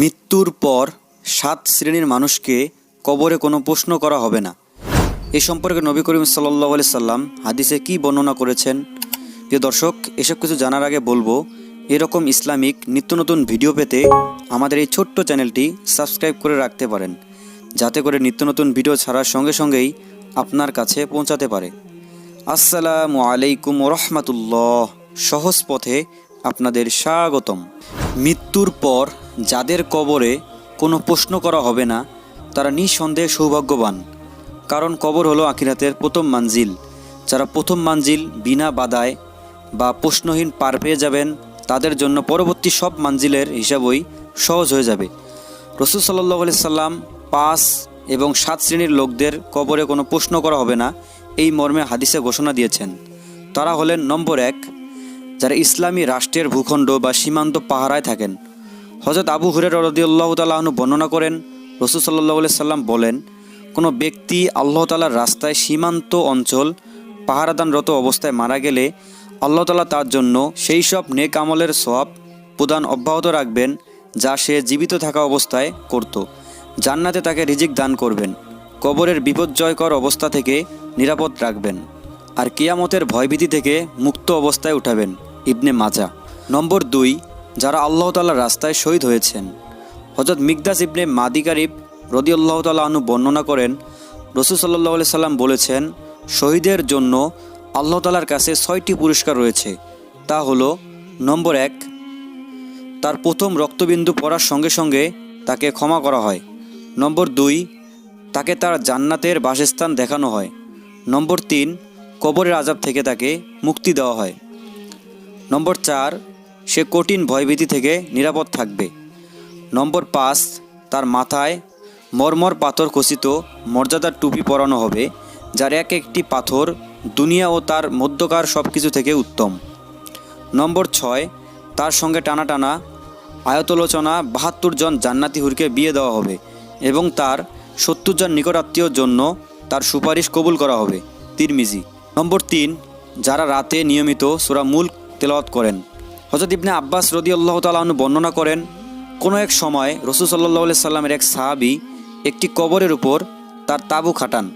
মৃত্যুর পর সাত শ্রেণির মানুষকে কবরে কোনো প্রশ্ন করা হবে না। এ সম্পর্কে নবী করিম সাল্লাহ আলি সাল্লাম হাদিসে কি বর্ণনা করেছেন? প্রিয় দর্শক, এসব কিছু জানার আগে বলব, এরকম ইসলামিক নিত্য নতুন ভিডিও পেতে আমাদের এই ছোট্ট চ্যানেলটি সাবস্ক্রাইব করে রাখতে পারেন, যাতে করে নিত্য নতুন ভিডিও ছাড়ার সঙ্গে সঙ্গেই আপনার কাছে পৌঁছাতে পারে। আসসালামু আলাইকুম রহমাতুল্লাহ। সহজ পথে আপনাদের স্বাগতম। মৃত্যুর পর যাদের কবরে কোনো প্রশ্ন করা হবে না, তারা নিঃসন্দেহে সৌভাগ্যবান। কারণ কবর হলো আখিরাতের প্রথম মানজিল। যারা প্রথম মানজিল বিনা বাধায় বা প্রশ্নহীন পার পেয়ে যাবেন, তাদের জন্য পরবর্তী সব মানজিলের হিসাবই সহজ হয়ে যাবে। রসুল সাল্লাহ আলি সাল্লাম পাঁচ এবং সাত শ্রেণির লোকদের কবরে কোনো প্রশ্ন করা হবে না, এই মর্মে হাদিসে ঘোষণা দিয়েছেন। তারা হলেন নম্বর এক, যারা ইসলামী রাষ্ট্রের ভূখণ্ড বা সীমান্ত পাহারায় থাকেন। হজরত আবু হুরের রদিউল্লাহ বর্ণনা করেন, রসুল সাল্লাহ সাল্লাম বলেন, কোনো ব্যক্তি আল্লাহ তালার রাস্তায় সীমান্ত অঞ্চল, পাহারাদানরত অবস্থায় মারা গেলে আল্লাহ তালা তার জন্য সেই সব নেক আমলের সব প্রদান অব্যাহত রাখবেন যা সে জীবিত থাকা অবস্থায় করত। জান্নাতে তাকে রিজিক দান করবেন, কবরের বিপর্যয়কর অবস্থা থেকে নিরাপদ রাখবেন, আর কিয়ামতের ভয়ভীতি থেকে মুক্ত অবস্থায় উঠাবেন ইবনে মাজা। নম্বর দুই যারা আল্লাহ তাল্লাহ রাস্তায় শহীদ হয়েছেন। হজরত মিকদাস ইবনে মাদি কারিব রদি আল্লাহ তাল্লাহ আনু বর্ণনা করেন, রসুল সাল্লাহ আলি সাল্লাম বলেছেন, শহীদের জন্য আল্লাহ তালার কাছে ছয়টি পুরস্কার রয়েছে। তা হলো, নম্বর এক, তার প্রথম রক্তবিন্দু পড়ার সঙ্গে সঙ্গে তাকে ক্ষমা করা হয়। নম্বর দুই, তাকে তার জান্নাতের বাসস্থান দেখানো হয়। নম্বর তিন, কবরের আজাব থেকে তাকে মুক্তি দেওয়া হয়। নম্বর চার সে কঠিন ভয়ভীতি থেকে নিরাপদ থাকবে। নম্বর পাঁচ, তার মাথায় মর্মর পাথর খচিত মর্যাদার টুপি পরানো হবে, যার এক একটি পাথর দুনিয়া ও তার মধ্যকার সব কিছু থেকে উত্তম। নম্বর ছয়, তার সঙ্গে টানা টানা আয়তলোচনা বাহাত্তর জন জান্নাতি হুরকে বিয়ে দেওয়া হবে এবং তার সত্তর জন নিকটাত্মীয়র জন্য তার সুপারিশ কবুল করা হবে। তিরমিজি। নম্বর তিন, যারা রাতে নিয়মিত সুরা মুল্ক তেলাওয়াত করেন। হজরত ইবনে আব্বাস রদি আল্লাহ তালু বর্ণনা করেন, কোনো এক সময় রসুল সাল্লাহ সাল্লামের এক সাহাবি একটি কবরের উপর তার তাবু খাটান।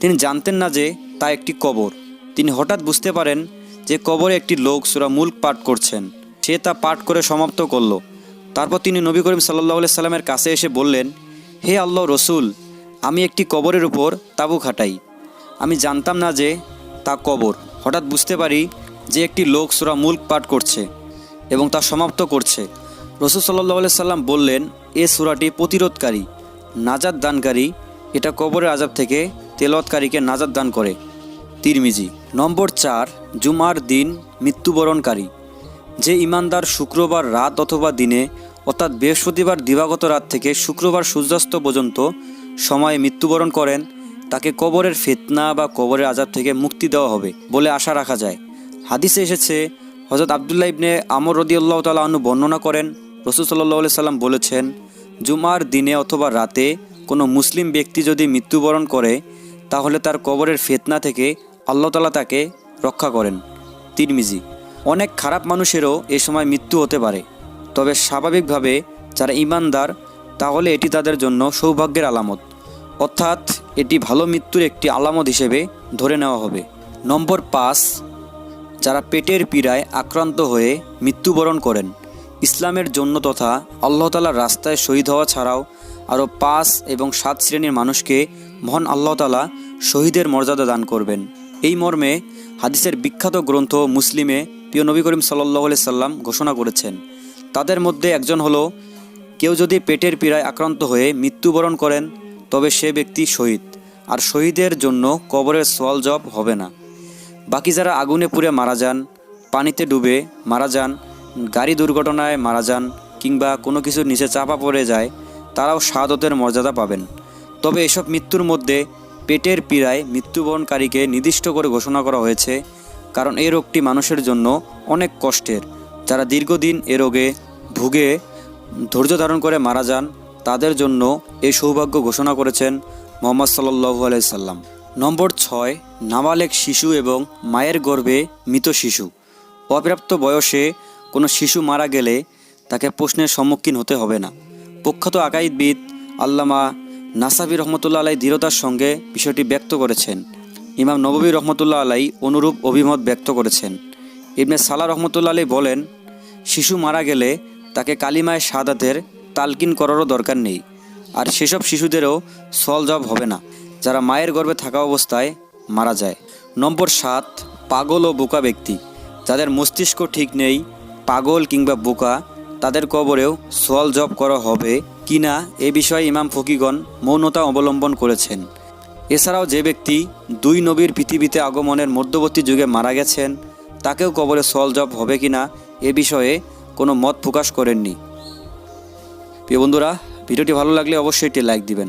তিনি জানতেন না যে তা একটি কবর। তিনি হঠাৎ বুঝতে পারেন যে কবরে একটি লোক সুরা মুল্ক পাঠ করছেন। সে তা পাঠ করে সমাপ্ত করল। তারপর তিনি নবী করিম সাল্লাহ সাল্লামের কাছে এসে বললেন, হে আল্লাহ রসুল, আমি একটি কবরের উপর তাবু খাটাই। আমি জানতাম না যে তা কবর। হঠাৎ বুঝতে পারি যে একটি লোক সুরা মুল্ক পাঠ করছে। এবং তা সমাপ্ত করছে। রসুল সাল্লাহ সাল্লাম বললেন, এ সুরাটি প্রতিরোধকারী নাজাদ দানকারী, এটা কবরের আজাব থেকে তেলতকারীকে নাজাদ দান করে। তিরমিজি, নম্বর চার, জুমার দিন মৃত্যুবরণকারী, যে ইমানদার শুক্রবার রাত অথবা দিনে, অর্থাৎ বৃহস্পতিবার দিবাগত রাত থেকে শুক্রবার সূর্যাস্ত পর্যন্ত সময়ে মৃত্যুবরণ করেন, তাকে কবরের ফেতনা বা কবরের আজাব থেকে মুক্তি দেওয়া হবে বলে আশা রাখা যায়। হাদিসে এসেছে হজরত আবদুল্লাহ ইবনে আমর রদিউল্লাহ তালা আনু বর্ণনা করেন, রসুল সাল্লাহ সাল্লাম বলেছেন, জুমার দিনে অথবা রাতে কোনো মুসলিম ব্যক্তি যদি মৃত্যুবরণ করে, তাহলে তার কবরের ফেতনা থেকে আল্লাহ তালা তাকে রক্ষা করেন। তিরমিজি, অনেক খারাপ মানুষেরও এ সময় মৃত্যু হতে পারে, তবে স্বাভাবিকভাবে যারা ইমানদার তাহলে এটি তাদের জন্য সৌভাগ্যের আলামত। অর্থাৎ এটি ভালো মৃত্যুর একটি আলামত হিসেবে ধরে নেওয়া হবে। নম্বর পাঁচ যারা পেটের পীড়ায় আক্রান্ত হয়ে মৃত্যুবরণ করেন। ইসলামের জন্য তথা আল্লাহতালার রাস্তায় শহীদ হওয়া ছাড়াও আরও পাঁচ এবং সাত শ্রেণির মানুষকে মহান আল্লাহ তালা শহীদের মর্যাদা দান করবেন। এই মর্মে হাদিসের বিখ্যাত গ্রন্থ মুসলিমে প্রিয় নবী করিম সাল্লাহ সাল্লাম ঘোষণা করেছেন। তাদের মধ্যে একজন হলো, কেউ যদি পেটের পীড়ায় আক্রান্ত হয়ে মৃত্যুবরণ করেন, তবে সে ব্যক্তি শহীদ। আর শহীদের জন্য কবরের সোয়াল জব হবে না। বাকি যারা আগুনে পুড়ে মারা যান, পানিতে ডুবে মারা যান, গাড়ি দুর্ঘটনায় মারা যান কিংবা কোনো কিছুর নিচে চাপা পড়ে যায়, তারাও শাহাদতের মর্যাদা পাবেন। তবে এসব মৃত্যুর মধ্যে পেটের পীড়ায় মৃত্যুবরণকারীকে নির্দিষ্ট করে ঘোষণা করা হয়েছে, কারণ এই রোগটি মানুষের জন্য অনেক কষ্টের। যারা দীর্ঘদিন এ রোগে ভুগে ধৈর্য ধারণ করে মারা যান, তাদের জন্য এই সৌভাগ্য ঘোষণা করেছেন মোহাম্মদ সাল্লু আলাইসাল্লাম নম্বর ছয়, নাবালেক শিশু এবং মায়ের গর্ভে মৃত শিশু। অপ্রাপ্ত বয়সে কোনো শিশু মারা গেলে তাকে প্রশ্নের সম্মুখীন হতে হবে না। প্রখ্যাত আকাইদবিদ আল্লামা নাসাবি রহমতুল্লা আলাই দৃঢ়তার সঙ্গে বিষয়টি ব্যক্ত করেছেন। ইমাম নববী রহমতুল্লাহ আলাই অনুরূপ অভিমত ব্যক্ত করেছেন। ইবনে সালা রহমতুল্লাহ আলাই বলেন, শিশু মারা গেলে তাকে কালিমায় সাদাতের তালকিন করারও দরকার নেই। আর সেসব শিশুদেরও সল জব হবে না। যারা মায়ের গর্ভে থাকা অবস্থায় মারা যায়। নম্বর সাত, পাগল ও বোকা ব্যক্তি। যাদের মস্তিষ্ক ঠিক নেই, পাগল কিংবা বোকা, তাদের কবরেও সোয়াল জব করা হবে কিনা এ বিষয়ে ইমাম ফকিগণ মৌনতা অবলম্বন করেছেন। এছাড়াও যে ব্যক্তি দুই নবীর পৃথিবীতে আগমনের মধ্যবর্তী যুগে মারা গেছেন, তাকেও কবরে সোয়াল জব হবে কিনা এ বিষয়ে কোনো মত প্রকাশ করেননি। প্রিয় বন্ধুরা, ভিডিওটি ভালো লাগলে অবশ্যই একটি লাইক দিবেন।